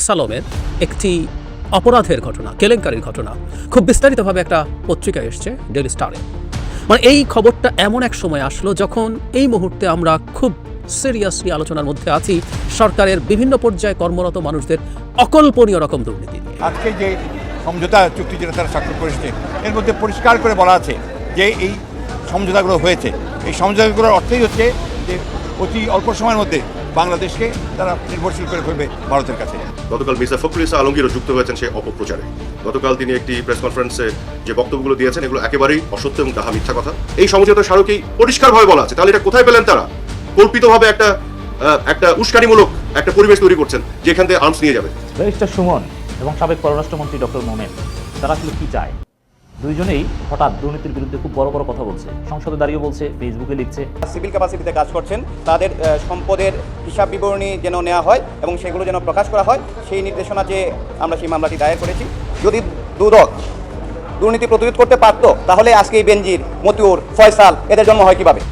এসালমের একটি অপরাধের ঘটনা, কেলেঙ্কারির ঘটনা। খুব বিস্তারিতভাবে একটা পত্রিকা এসছে ডেলি স্টারে মানে এই খবরটা এমন এক সময় আসলো যখন এই মুহূর্তে আমরা খুব সিরিয়াসলি আলোচনার মধ্যে আছি, সরকারের বিভিন্ন পর্যায়ে কর্মরত মানুষদের অকল্পনীয় রকম দুর্নীতি আজকে যে সমঝোতা চুক্তি যেটা তারা স্বাক্ষর করেছে, এর মধ্যে পরিষ্কার করে বলা আছে যে এই সমঝোতাগুলো হয়েছে। এই সমঝোতাগুলোর অর্থই হচ্ছে যে অতি অল্প সময়ের মধ্যে বাংলাদেশকে তারা নির্ভরশীল করে ফেলবে ভারতের কাছে। গতকাল মির্জা ফখরুল ইসা আলমগীরও যুক্ত হয়েছেন সেই অপপ্রচারে। গতকাল তিনি একটি প্রেস কনফারেন্সে যে বক্তব্যগুলো দিয়েছেন এগুলো একেবারেই অসত্য এবং তাহা মিথ্যা কথা। এই সমঝোতা স্মারকেই পরিষ্কারভাবে বলা আছে। তাহলে এটা কোথায় পেলেন তারা? কল্পিতভাবে একটা একটা উস্কানিমূলক একটা পরিবেশ তৈরি করছেন যেখান থেকে আর্মস নিয়ে যাবে। ব্যারিস্টার সুমন এবং সাবেক পররাষ্ট্রমন্ত্রী ডক্টর মোমেন তারা আসলে কি চায়? দুইজনেই হঠাৎ দুর্নীতির বিরুদ্ধে খুব বড় বড় কথা বলছে। সংসদে দাঁড়িয়ে বলছে ফেসবুকে লিখছে। সিভিল ক্যাপাসিটিতে কাজ করছেন তাদের সম্পদের হিসাব বিবরণী যেন নেওয়া হয় এবং সেগুলো যেন প্রকাশ করা হয় সেই নির্দেশনা যে আমরা সেই মামলাটি দায়ের করেছি। যদি দুদক দুর্নীতি প্রতিরোধ করতে পারতো তাহলে আজকে এই বেনজির মতিউর ফয়সাল এদের জন্ম হয় কীভাবে?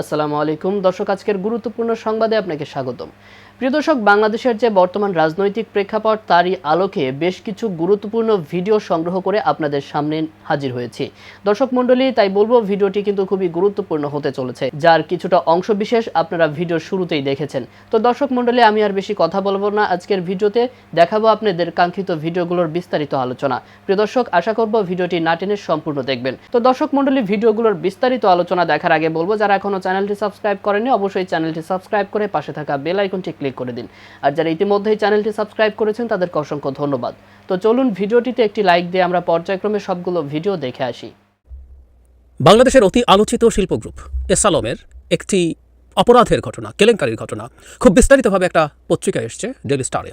আসসালামু আলাইকুম। দর্শক আজকের গুরুত্বপূর্ণ সংবাদে আপনাকে স্বাগতম। প্রিয় দর্শক, বাংলাদেশের যে বর্তমান রাজনৈতিক প্রেক্ষাপট, তারই আলোকে বেশ কিছু গুরুত্বপূর্ণ ভিডিও সংগ্রহ করে আপনাদের সামনে হাজির হয়েছি। দর্শক মণ্ডলী, তাই বলব, ভিডিওটি কিন্তু খুবই গুরুত্বপূর্ণ হতে চলেছে, যার কিছুটা অংশ বিশেষ আপনারা ভিডিওর শুরুতেই দেখেছেন। তো দর্শক মণ্ডলী, আমি আর বেশি কথা বলব না আজকের ভিডিওতে, দেখাবো আপনাদের কাঙ্ক্ষিত ভিডিওগুলোর বিস্তারিত আলোচনা। প্রিয় দর্শক, আশা করব ভিডিওটি না টেনে সম্পূর্ণ দেখবেন। তো দর্শক মণ্ডলী, ভিডিওগুলোর বিস্তারিত আলোচনা দেখার আগে বলব, যারা এখনও চ্যানেলটি সাবস্ক্রাইব করেনি অবশ্যই চ্যানেলটি সাবস্ক্রাইব করে পাশে থাকা বেল আইকনটি ক্লিক করে দিন। আর যারা ইতিমধ্যেই চ্যানেলটি সাবস্ক্রাইব করেছেন, তাদেরকে অসংখ্য ধন্যবাদ। তো চলুন ভিডিওটিতে একটি লাইক দিয়ে আমরা পর্যায়ক্রমে সবগুলো ভিডিও দেখে আসি। বাংলাদেশের অতি আলোচিত শিল্প গ্রুপ এসালমের একটি অপরাধের ঘটনা, কেলেঙ্কারির ঘটনা খুব বিস্তারিতভাবে একটা পত্রিকা এসছে ডেলি স্টারে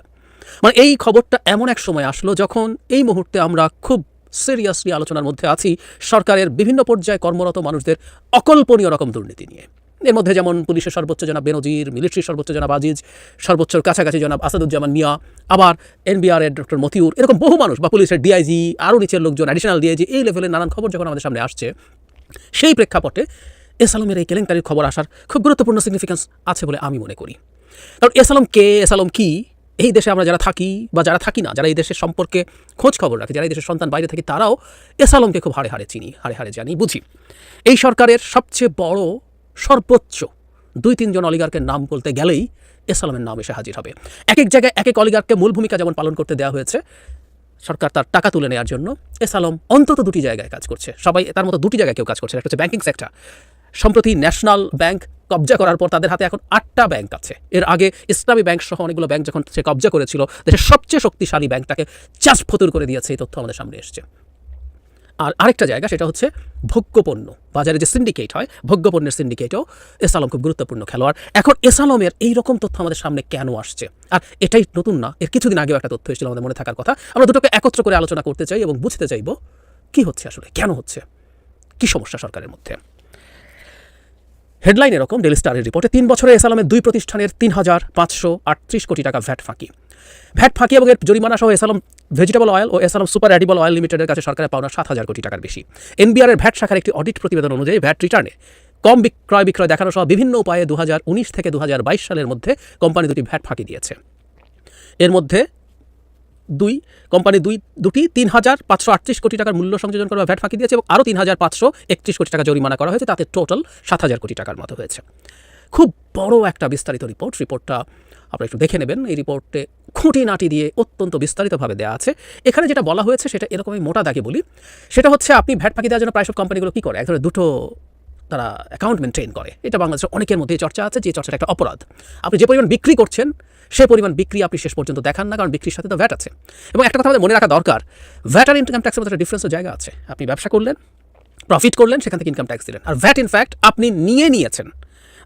মানে এই খবরটা এমন এক সময় আসলো যখন এই মুহূর্তে আমরা খুব সিরিয়াসলি আলোচনার মধ্যে আছি সরকারের বিভিন্ন পর্যায়ে কর্মরত মানুষদের অকল্পনীয় রকম দুর্নীতি নিয়ে। এর মধ্যে যেমন পুলিশের সর্বোচ্চ জনাব বেনজির, মিলিটারির সর্বোচ্চ জনাব আজিজ, সর্বোচ্চর কাছাকাছি জনাব আসাদুজ্জামান মিয়া, আবার এনবিআর এর ডক্টর মতিউর, এরকম বহু মানুষ বা পুলিশের ডিআইজি, আরও নিচের লোকজন অ্যাডিশনাল ডিআইজি এই লেভেলের নানান খবর যখন আমাদের সামনে আসছে, সেই প্রেক্ষাপটে এসালমের এই কেলেঙ্কারির খবর আসার খুব গুরুত্বপূর্ণ সিগনিফিকেন্স আছে বলে আমি মনে করি। কারণ এসালম কে এসালম কি, এই দেশে আমরা যারা থাকি বা যারা থাকি না, যারা এই দেশের সম্পর্কে খোঁজ খবর রাখি, যারা এই দেশের সন্তান বাইরে থাকি, তারাও এসালমকে খুব হাড়ে হাড়ে চিনি, হাড়ে হাড়ে জানি, বুঝি। এই সরকারের সবচেয়ে বড় সর্বোচ্চ দুই তিনজন অলিগারকের নাম বলতে গেলেই এসালমের নাম এসে হাজির হবে। এক এক জায়গায় এক এক অলিগারকে মূল ভূমিকা যেমন পালন করতে দেওয়া হয়েছে, সরকার তার টাকা তুলে নেওয়ার জন্য এস আলম অন্তত দুটি জায়গায় কাজ করছে। সবাই তার মতো দুটি জায়গায় কেউ কাজ করছে একটা হচ্ছে ব্যাংকিং সেক্টর সম্প্রতি ন্যাশনাল ব্যাংক কবজা করার পর তাদের হাতে এখন আটটা ব্যাংক আছে। এর আগে ইসলামী ব্যাংক সহ অনেকগুলো ব্যাংক যখন সে কবজা করেছিল, দেশের সবচেয়ে শক্তিশালী ব্যাংকটাকে চাষ ফতুর করে দিয়েছে, এই তথ্য আমাদের সামনে এসছে। আর আরেকটা জায়গা, সেটা হচ্ছে ভোগ্যপণ্য। বাজারে যে সিন্ডিকেট হয়, ভোগ্যপণ্যের সিন্ডিকেটও এসালম খুব গুরুত্বপূর্ণ খেলোয়াড়। এখন এসালমের এই রকম তথ্য আমাদের সামনে কেন আসছে? আর এটাই নতুন না, এর কিছুদিন আগেও একটা তথ্য এসেছিল আমাদের মনে থাকার কথা। আমরা দুটোকে একত্র করে আলোচনা করতে চাই এবং বুঝতে চাইব কি হচ্ছে আসলে, কেন হচ্ছে, কি সমস্যা সরকারের মধ্যে। হেডলাইন এরকম ডেলি স্টারের রিপোর্টে, তিন বছরে এসালামের দুই প্রতিষ্ঠানের তিন হাজার পাঁচশো আটত্রিশ কোটি টাকা ভ্যাট ফাঁকি। ভ্যাট ফাঁকি এবং এর জরিমানা সহ এসালাম ভেজিটেবল অয়েল ও এসালাম সুপার অ্যাডিবল অয়েল লিমিটেডের কাছে সরকারের পাওনা সাত হাজার কোটি টাকার বেশি। এনবিআর এর ভ্যাট শাখার একটি অডিট প্রতিবেদন অনুযায়ী ভ্যাট রিটার্নে কম বিক্রয় বিক্রয় দেখানো সহ বিভিন্ন উপায়ে দু হাজার উনিশ থেকে দু হাজার বাইশ সালের মধ্যে কোম্পানি দুটি ভ্যাট ফাঁকি দিয়েছে। এর মধ্যে দুই, কোম্পানি দুই, দুটি তিন হাজার পাঁচশো আটত্রিশ কোটি টাকার মূল্য সংযোজন করা ভ্যাট ফাঁকি দিয়েছে এবং আরও তিন হাজার পাঁচশো একত্রিশ কোটি টাকা জরিমানা করা হয়েছে। তাতে টোটাল সাত হাজার কোটি টাকার মতো হয়েছে। খুব বড় একটা বিস্তারিত রিপোর্ট রিপোর্টটা আপনারা একটু দেখে নেবেন। এই রিপোর্টে খুঁটিনাটি দিয়ে অত্যন্ত বিস্তারিতভাবে দেওয়া আছে। এখানে যেটা বলা হয়েছে, সেটা এরকমই মোটা দাগে বলি। সেটা হচ্ছে, আপনি ভ্যাট ফাঁকি দেওয়ার জন্য প্রায় সব কোম্পানিগুলো কী করে? এক ধরনের দুটো তারা অ্যাকাউন্ট মেনটেন করে। এটা বাংলাদেশের অনেকের মধ্যেই চর্চা আছে, যে চর্চাটা একটা অপরাধ। আপনি যে পরিমাণ বিক্রি করছেন, সে পরিমাণ বিক্রি আপনি শেষ পর্যন্ত দেখান না, কারণ বিক্রির সাথে তো ভ্যাট আছে। এবং একটা কথা আমাদের মনে রাখা দরকার, ভ্যাট আর ইনকাম ট্যাক্সের মধ্যে একটা ডিফারেন্সের জায়গা আছে। আপনি ব্যবসা করলেন প্রফিট করলেন, সেখান থেকে ইনকাম ট্যাক্স দিলেন। আর ভ্যাট ইনফ্যাক্ট আপনি নিয়ে নিয়েছেন।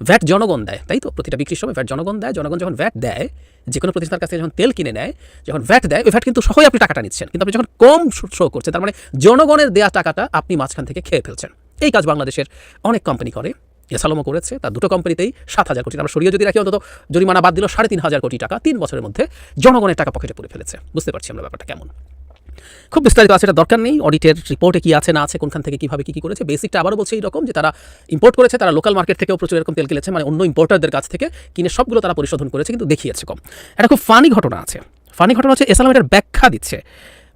ভ্যাট জনগণ দেয়, তাই তো? প্রতিটা বিক্রির সময় ভ্যাট জনগণ দেয়, জনগণ যখন ভ্যাট দেয় যে কোনো প্রতিষ্ঠানের কাছ যখন তেল কিনে নেয়, যখন ভ্যাট দেয়, ওই ভ্যাট কিন্তু সহই আপনি টাকাটা নিচ্ছেন। কিন্তু আপনি যখন কম শো করছেন, তার মানে জনগণের দেওয়া টাকাটা আপনি মাঝখান থেকে খেয়ে ফেলছেন। এই কাজ বাংলাদেশের অনেক কোম্পানি করে। এসালমও করেছে, তার দুটো কোম্পানিতেই সাত হাজার কোটি। আমরা সরিয়ে যদি রাখি, অন্তত জরিমানা বাদ দিল সাড়ে তিন হাজার কোটি টাকা। তিন বছরের মধ্যে জনগণের টাকা পকেটে পড়ে ফেলেছে। বুঝতে পারছি আমরা ব্যাপারটা কেমন। খুব বিস্তারিত আছে, এটা দরকার নেই। অডিটের রিপোর্টে কি আছে, না আছে, কোনখান থেকে কীভাবে কী কি করেছে বেসিকটা আবারও বলছে এইরকম যে তারা ইম্পোর্ট করেছে, তারা লোকাল মার্কেট থেকেও প্রচুর এরকম তেল কিনেছে মানে অন্য ইম্পোর্টারদের কাছ থেকে কিনে সবগুলো তারা পরিশোধন করেছে, কিন্তু দেখিয়েছে কম। এটা খুব ফানি ঘটনা আছে। ফানি ঘটনা হচ্ছে এসালাম এটার ব্যাখ্যা দিচ্ছে।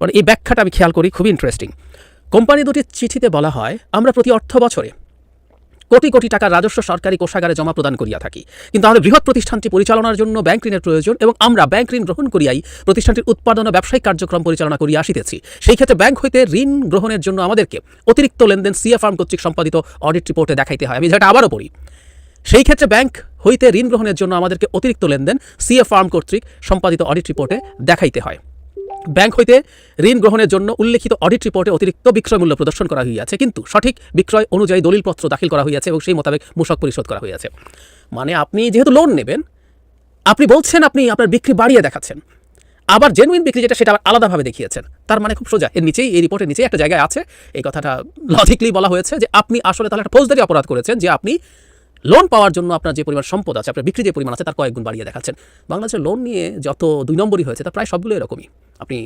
মানে এই ব্যাখ্যাটা আমি খেয়াল করি, খুবই ইন্টারেস্টিং কোম্পানি দুটির চিঠিতে বলা হয়, আমরা প্রতি অর্থ বছরে কোটি কোটি টাকার রাজস্ব সরকারি কোষাগারে জমা প্রদান করিয়া থাকি। কিন্তু আমাদের বৃহৎ প্রতিষ্ঠানটি পরিচালনার জন্য ব্যাংক ঋণের প্রয়োজন এবং আমরা ব্যাংক ঋণ গ্রহণ করিয়াই প্রতিষ্ঠানটির উৎপাদন ও ব্যবসায়িক কার্যক্রম পরিচালনা করিয়া আসিতেছি। সেই ক্ষেত্রে ব্যাংক হইতে ঋণ গ্রহণের জন্য আমাদেরকে অতিরিক্ত লেনদেন সিএ ফার্ম কর্তৃক সম্পাদিত অডিট রিপোর্টে দেখাইতে হয়। আমি যেটা আবারও পড়ি সেই ক্ষেত্রে ব্যাংক হইতে ঋণ গ্রহণের জন্য আমাদেরকে অতিরিক্ত লেনদেন সিএ ফার্ম কর্তৃক সম্পাদিত অডিট রিপোর্টে দেখাইতে হয়। ব্যাংক হইতে ঋণ গ্রহণের জন্য উল্লেখিত অডিট রিপোর্টে অতিরিক্ত বিক্রয় মূল্য প্রদর্শন করা হইয়াছে। কিন্তু সঠিক বিক্রয় অনুযায়ী দলিলপত্র দাখিল করা হইয়াছে এবং সেই মোতাবেক মূসক পরিশোধ করা হইয়াছে। মানে আপনি যেহেতু লোন নেবেন, আপনি বলছেন আপনি আপনার বিক্রি বাড়িয়ে দেখাচ্ছেন। আবার জেনুইন বিক্রি যেটা সেটা আবার আলাদাভাবে দেখিয়েছেন। তার মানে খুব সোজা। এর নিচেই, এই রিপোর্টের নিচেই একটা জায়গায় আছে। এই কথাটা লজিকলি বলা হয়েছে যে আপনি আসলে তাহলে একটা ফৌজদারি অপরাধ করেছেন যে আপনি লোন পাওয়ার জন্য আপনার যে পরিমাণ সম্পদ আছে, আপনার বিক্রি যে পরিমাণ আছে, তার কয়েকগুণ বাড়িয়ে দেখাচ্ছেন। বাংলাদেশের লোন নিয়ে যত দুই নম্বরই হয়েছে তা প্রায় সবগুলো এরকমই। আপনি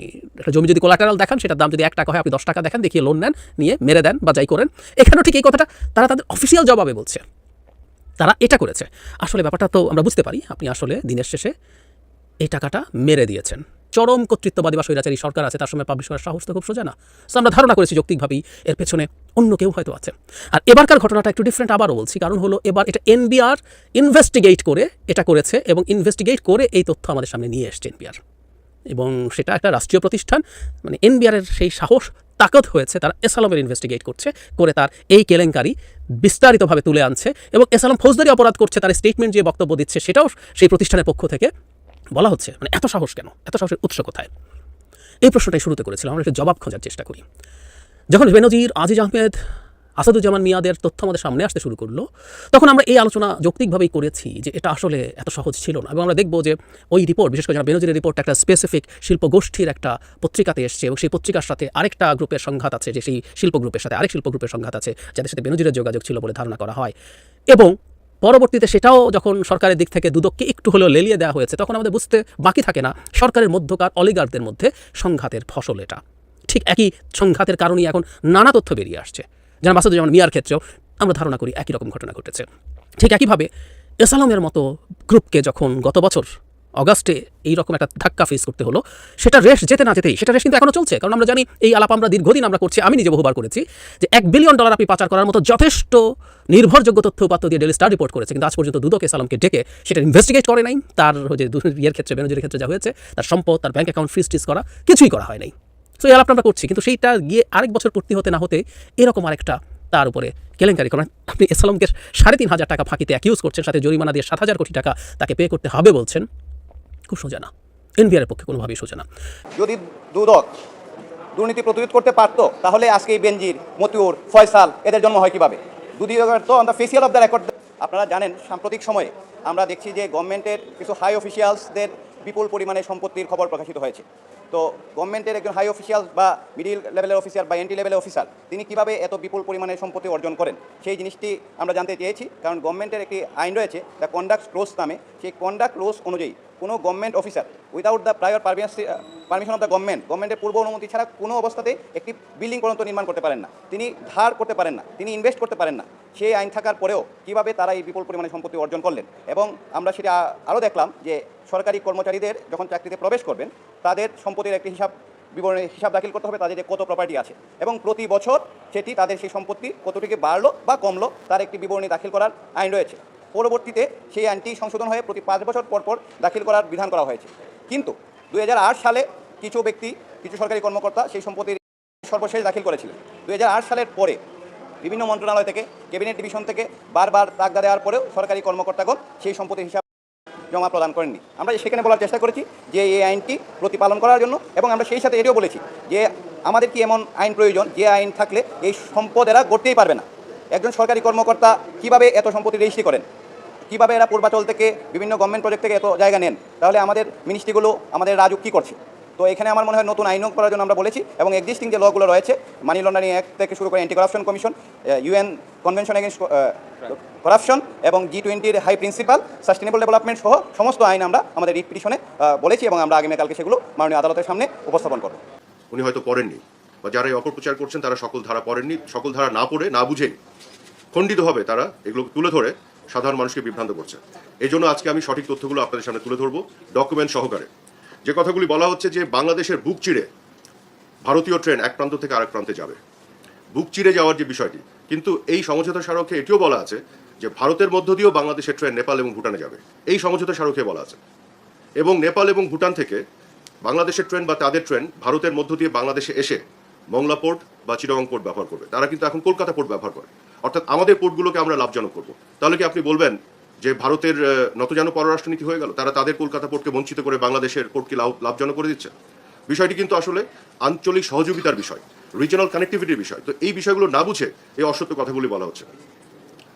একটা জমি যদি কোলাটারাল দেখান, সেটার দাম যদি এক টাকা হয়, আপনি দশ টাকা দেখান, দেখিয়ে লোন নেন, নিয়ে মেরে দেন বা যাই করেন। এখানেও ঠিক এই কথাটা, তারা তাদের অফিসিয়াল জবাবে বলছে। তারা এটা করেছে। আসলে ব্যাপারটা তো আমরা বুঝতে পারি, আপনি আসলে দিনের শেষে এই টাকাটা মেরে দিয়েছেন। চরম কর্তৃত্ববাদী বা স্বৈরাচারী সরকার আছে, তার সময় পাবলিশ করার সাহস তো খুব সোজা না। So আমরা ধারণা করেছি যৌক্তিকভাবেই এর পেছনে অন্য কেউ হয়তো আছে। আর এবারকার ঘটনাটা একটু ডিফারেন্ট আবারও বলছি, কারণ হলো এবার এটা এনবিআর ইনভেস্টিগেট করে এটা করেছে এবং ইনভেস্টিগেট করে এই তথ্য আমাদের সামনে নিয়ে এসছে এনবিআর এবং সেটা একটা রাষ্ট্রীয় প্রতিষ্ঠান মানে এনবিআরের সেই সাহস, তাকত হয়েছে, তারা এসালামের ইনভেস্টিগেট করছে, করে তার এই কেলেঙ্কারি বিস্তারিতভাবে তুলে আনছে এবং এসালাম ফৌজদারি অপরাধ করছে, তার স্টেটমেন্ট যে বক্তব্য দিচ্ছে সেটাও সেই প্রতিষ্ঠানের পক্ষ থেকে বলা হচ্ছে মানে এত সাহস কেন? এত সাহসের উৎস কোথায়? এই প্রশ্নটাই শুরুতে করেছিলাম, আমরা একটু জবাব খোঁজার চেষ্টা করি। যখন বেনজির, আজিজ আহমেদ, আসাদুজ্জামান মিয়াদের তথ্য আমাদের সামনে আসতে শুরু করল, তখন আমরা এই আলোচনা যৌক্তিকভাবেই করেছি যে এটা আসলে এত সহজ ছিল না। এবং আমরা দেখব যে ওই রিপোর্ট বিশেষ করে যারা বেনজিরের রিপোর্ট একটা স্পেসিফিক শিল্প গোষ্ঠীর একটা পত্রিকাতে এসছে, এবং সেই পত্রিকার সাথে আরেকটা গ্রুপের সংঘাত আছে, যে সেই শিল্প গ্রুপের সাথে আরেক শিল্প গ্রুপের সংঘাত আছে, যাদের সাথে বেনজিরের যোগাযোগ ছিল বলে ধারণা করা হয়। এবং পরবর্তীতে সেটাও যখন সরকারের দিক থেকে দুদককে একটু হলেও লেলিয়ে দেওয়া হয়েছে, তখন আমাদের বুঝতে বাকি থাকে না, সরকারের মধ্যকার অলিগারদের মধ্যে সংঘাতের ফসল এটা। ঠিক একই সংঘাতের কারণেই এখন নানা তথ্য বেরিয়ে আসছে। যেমন মিয়ার ক্ষেত্রেও আমরা ধারণা করি একই রকম ঘটনা ঘটেছে। ঠিক একইভাবে এসালামের মতো গ্রুপকে যখন গত বছর অগাস্টে এই রকম একটা ধাক্কা ফেস করতে হলো। সেটা রেশ যেতে না যেতেই, সেটা রেশ কিন্তু এখনও চলছে। কারণ আমরা জানি এই আলাপ আমরা দীর্ঘদিন আমরা করছি, আমি নিজে বহুবার করেছি, যে এক বিলিয়ন ডলার আপনি পাচার করার মতো যথেষ্ট নির্ভরযোগ্য তথ্য উপাত্ত দিয়ে ডেলি স্টার রিপোর্ট করেছে। কিন্তু আজ পর্যন্ত দুদক সালামকে ডেকে সেটা ইনভেস্টিগেট করে নাই। তার যে ইয়ের ক্ষেত্রে বেনজির ক্ষেত্রে যা হয়েছে, তার সম্পদ, তার ব্যাঙ্ক অ্যাকাউন্ট ফ্রিজ টিজ করা, কিছুই করা হয় নাই। সো এই আলাপটা আমরা করছি, কিন্তু সেইটা গিয়ে আরেক বছর পূর্তি হতে না হতে এরকম আরেকটা তার উপরে কেলেঙ্কারি। করেন আপনি এসালামকে সাড়ে তিন হাজার টাকা ফাঁকিতে অ্যাকিউজ করছেন, সাথে জরিমানা দিয়ে সাত হাজার কোটি টাকা তাকে পে করতে হবে বলছেন। খুব সোজা না। এনবিআরের পক্ষে কোনোভাবেই সোজা না। যদি দুদক দুর্নীতি প্রতিরোধ করতে পারতো, তাহলে আজকে এই বেনজির, মতিউর, ফয়সাল, এদের জন্ম হয় কীভাবে? দুদক তো the facial of the record আপনারা জানেন, সাম্প্রতিক সময়ে আমরা দেখছি যে গভর্নমেন্টের কিছু হাই অফিসিয়ালসদের বিপুল পরিমাণে সম্পত্তির খবর প্রকাশিত হয়েছে। তো গভর্নমেন্টের একজন হাই অফিসিয়াল বা মিডিল লেভেলের অফিসার বা এন্টি লেভেলের অফিসার তিনি কীভাবে এত বিপুল পরিমাণে সম্পত্তি অর্জন করেন? সেই জিনিসটি আমরা জানতে চেয়েছি, কারণ গভর্নমেন্টের একটি আইন রয়েছে দ্য কন্ডাক্ট রোজ নামে। সেই কন্ডাক্ট রোজ অনুযায়ী কোনো government officer without the prior permission of the government গভর্নমেন্টের পূর্ব অনুমতি ছাড়া কোনো অবস্থাতে একটি বিল্ডিং পর্যন্ত নির্মাণ করতে পারেন না। তিনি ধার করতে পারেন না, তিনি ইনভেস্ট করতে পারেন না। সেই আইন থাকার পরেও কীভাবে তারা এই বিপুল পরিমাণে সম্পত্তি অর্জন করলেন? এবং আমরা সেটা আরও দেখলাম যে সরকারি কর্মচারীদের যখন চাকরিতে প্রবেশ করবেন, তাদের সম্পত্তির একটি হিসাব বিবরণী হিসাব দাখিল করতে হবে, তাদের যে কত প্রপার্টি আছে। এবং প্রতি বছর সেটি তাদের সেই সম্পত্তি কতটুকু বাড়লো বা কমলো, তার একটি বিবরণী দাখিল করার আইন রয়েছে। পরবর্তীতে সেই আইনটি সংশোধন হয়ে প্রতি পাঁচ বছর পর পর দাখিল করার বিধান করা হয়েছে। কিন্তু দুই হাজার আট সালে কিছু ব্যক্তি, কিছু সরকারি কর্মকর্তা সেই সম্পত্তির সর্বশেষ দাখিল করেছিলেন। দু সালের পরে বিভিন্ন মন্ত্রণালয় থেকে, ক্যাবিনেট ডিভিশন থেকে বারবার তাগদা দেওয়ার পরেও সরকারি কর্মকর্তাগণ সেই সম্পত্তির হিসাব জমা প্রদান করেননি। আমরা সেখানে বলার চেষ্টা করেছি যে এই আইনটি প্রতিপালন করার জন্য এবং আমরা সেই সাথে এটিও বলেছি যে আমাদের কি এমন আইন প্রয়োজন? যে আইন থাকলে এই সম্পদ এরা গড়তেই পারবে না। একজন সরকারি কর্মকর্তা কীভাবে এত সম্পত্তি রেজিস্ট্রি করেন? কীভাবে এরা পূর্বাচল থেকে বিভিন্ন গভর্নমেন্ট প্রজেক্ট থেকে এত জায়গা নেন? তাহলে আমাদের মিনিস্ট্রিগুলো আমাদের রাজুক কী করছে? তো এখানে আমার মনে হয় নতুন আইনও করার জন্য আমরা বলেছি এবং এক্সিস্টিং যে লগুলো রয়েছে মানি লন্ডারিং অ্যাক্ট থেকে শুরু করে anti corruption commission UN convention against corruption এবং জি টোয়েন্টির হাই প্রিন্সিপাল সাস্টেনেবল ডেভেলপমেন্ট সহ সমস্ত আইন আমরা আমাদের রিট পিটিশনে বলেছি এবং আমরা আগামীকালকে সেগুলো মাননীয় আদালতের সামনে উপস্থাপন করব। উনি হয়তো পড়েননি বা যারা এই অপপ্রচার করছেন তারা সকল ধারা পড়েননি সকল ধারা না পড়ে, না বুঝেই খণ্ডিতভাবে তারা এগুলো তুলে ধরে সাধারণ মানুষকে বিভ্রান্ত করছে। এই জন্য আজকে আমি সঠিক তথ্যগুলো আপনাদের সামনে তুলে ধরবো ডকুমেন্ট সহকারে। যে কথাগুলি বলা হচ্ছে যে বাংলাদেশের বুক চিড়ে ভারতীয় ট্রেন এক প্রান্ত থেকে আরেক প্রান্তে যাবে। বুক চিরে যাওয়ার যে বিষয়টি, কিন্তু এই সমঝোতা স্মারকে এটিও বলা আছে যে ভারতের মধ্য দিয়েও বাংলাদেশের ট্রেন নেপাল এবং ভুটানে যাবে। এই সমঝোতা স্মারকে বলা আছে। এবং নেপাল এবং ভুটান থেকে বাংলাদেশের ট্রেন বা তাদের ট্রেন ভারতের মধ্য দিয়ে বাংলাদেশে এসে মংলা পোর্ট বা চিরং পোর্ট ব্যবহার করবে। তারা কিন্তু এখন কলকাতা পোর্ট ব্যবহার করে। অর্থাৎ আমাদের পোর্টগুলোকে আমরা লাভজনক করব। তাহলে কি আপনি বলবেন যে ভারতের নতজানু পররাষ্ট্রনীতি হয়ে গেল, তারা তাদের কলকাতা পোর্টকে বঞ্চিত করে বাংলাদেশের পোর্টকে লাভ, লাভজনক করে দিচ্ছে। বিষয়টি কিন্তু আসলে আঞ্চলিক সহযোগিতার বিষয় রিজনাল কানেক্টিভিটির বিষয়। তো এই বিষয়গুলো না বুঝে এই অসত্য কথাগুলি বলা হচ্ছে।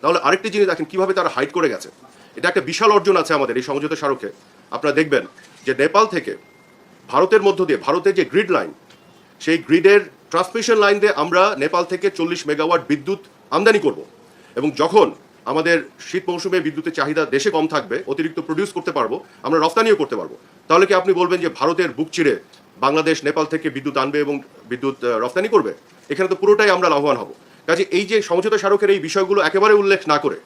তাহলে আরেকটি জিনিস দেখেন, কীভাবে তারা হাইড করে গেছে। এটা একটা বিশাল অর্জন আছে আমাদের এই সমঝোতা স্মারকে। আপনারা দেখবেন যে নেপাল থেকে ভারতের মধ্য দিয়ে, ভারতের যে গ্রিড লাইন সেই গ্রিডের ট্রান্সমিশন লাইন দিয়ে আমরা নেপাল থেকে চল্লিশ মেগাওয়াট বিদ্যুৎ আমদানি করব। এবং যখন আমাদের শীত মৌসুমে বিদ্যুতের চাহিদা দেশে কম থাকবে, অতিরিক্ত প্রডিউস করতে পারব, আমরা রফতানিও করতে পারব। তাহলে কি আপনি বলবেন যে ভারতের বুক চিরে বাংলাদেশ, নেপাল থেকে বিদ্যুৎ আনবে এবং বিদ্যুৎ রফতানি করবে? এখানে তো পুরোটাই আমরা লাভবান হব। কাজে এই যে সমঝোতা স্মারকের এই বিষয়গুলো একেবারে উল্লেখ না করে,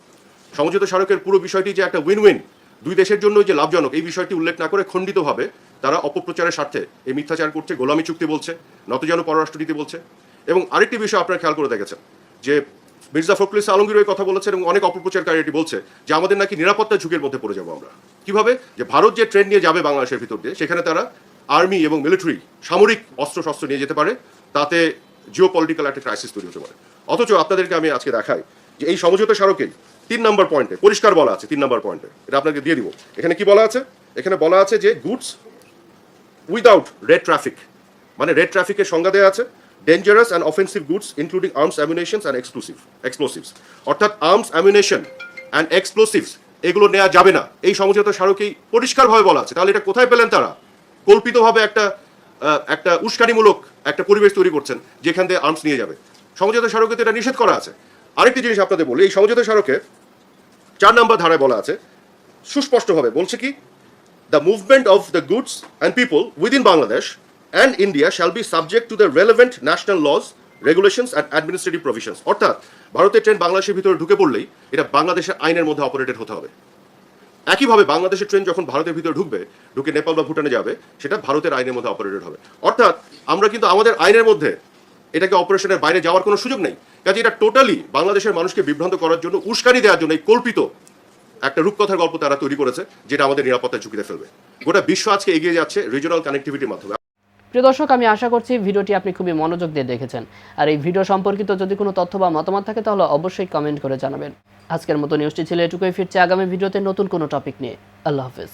সমঝোতা স্মারকের পুরো বিষয়টি যে একটা উইন উইন দুই দেশের জন্য যে লাভজনক, এই বিষয়টি উল্লেখ না করে খণ্ডিতভাবে তারা অপপ্রচারের স্বার্থে এই মিথ্যাচার করছে, গোলামি চুক্তি বলছে নতজানু পররাষ্ট্রনীতি বলছে। এবং আরেকটি বিষয় আপনারা খেয়াল করে দেখেছেন, যে মির্জা ফখরুল ইসলাম আলমগীর ওই কথা বলেছেন এবং অনেক অপপ্রচারকারী এটি বলছে যে আমাদের নাকি নিরাপত্তা ঝুঁকির মধ্যে পড়ে যাব আমরা। কীভাবে? যে ভারত যে ট্রেন নিয়ে যাবে বাংলাদেশের ভিতর দিয়ে, সেখানে তারা আর্মি এবং মিলিটারি সামরিক অস্ত্র শস্ত্র নিয়ে যেতে পারে, তাতে জিও পলিটিক্যাল একটা ক্রাইসিস তৈরি হতে পারে। অথচ আপনাদেরকে আমি আজকে দেখাই যে এই সমঝোতা স্মারকেই তিন নম্বর পয়েন্টে, পরিষ্কার বলা আছে তিন নম্বর পয়েন্টে, এটা আপনাকে দিয়ে দিব। এখানে কি বলা আছে? এখানে বলা আছে যে গুডস উইদাউট রেড ট্রাফিক মানে রেড ট্রাফিকের সংজ্ঞা দেওয়া আছে। Dangerous and offensive goods including arms ammunitions and exclusive explosives অর্থাৎ আর্মস অ্যামিনেশন অ্যান্ড এক্সপ্লোসিভস এগুলো নেওয়া যাবে না। এই সমঝোতা স্মারকেই পরিষ্কারভাবে বলা আছে। তাহলে এটা কোথায় পেলেন তারা? কল্পিতভাবে একটা একটা উস্কানিমূলক একটা পরিবেশ তৈরি করছেন, যেখান থেকে আর্মস নিয়ে যাবে। সমঝোতা স্মারকে তো এটা নিষেধ করা আছে। আরেকটি জিনিস আপনাদের বলি, এই সমঝোতা স্মারকে চার নম্বর ধারায় বলা আছে। সুস্পষ্টভাবে বলছে কি, the movement of the goods and people within Bangladesh and India shall be subject to the relevant national laws, regulations and administrative provisions. অর্থাৎ ভারতের ট্রেন বাংলাদেশের ভিতরে ঢুকে পড়লেই এটা বাংলাদেশের আইনের মধ্যে অপারেটেড হতে হবে। একইভাবে বাংলাদেশের ট্রেন যখন ভারতের ভিতরে ঢুকবে ঢুকে নেপাল বা ভুটানে যাবে সেটা ভারতের আইনের মধ্যে অপারেটেড হবে। অর্থাৎ আমরা কিন্তু আমাদের আইনের মধ্যে এটাকে অপারেশনের বাইরে যাওয়ার কোনো সুযোগ নেই। কাজে এটা টোটালি বাংলাদেশের মানুষকে বিভ্রান্ত করার জন্য উস্কানি দেওয়ার জন্য এই কল্পিত একটা রূপকথার গল্প তারা তৈরি করেছে যেটা আমাদের নিরাপত্তা ঝুঁকিতে ফেলবে। গোটা বিশ্ব আজকে এগিয়ে যাচ্ছে রিজনাল কানেক্টিভিটির মাধ্যমে। প্রিয় দর্শক, আমি আশা করছি ভিডিওটি আপনি খুবই মনোযোগ দিয়ে দেখেছেন। আর এই ভিডিও সম্পর্কিত যদি কোনো তথ্য বা মতামত থাকে, তাহলে অবশ্যই কমেন্ট করে জানাবেন। আজকের মতো নিউজটি ছিল এটুকুই। ফিরছে আগামী ভিডিওতে নতুন কোনো টপিক নিয়ে। আল্লাহ হাফেজ।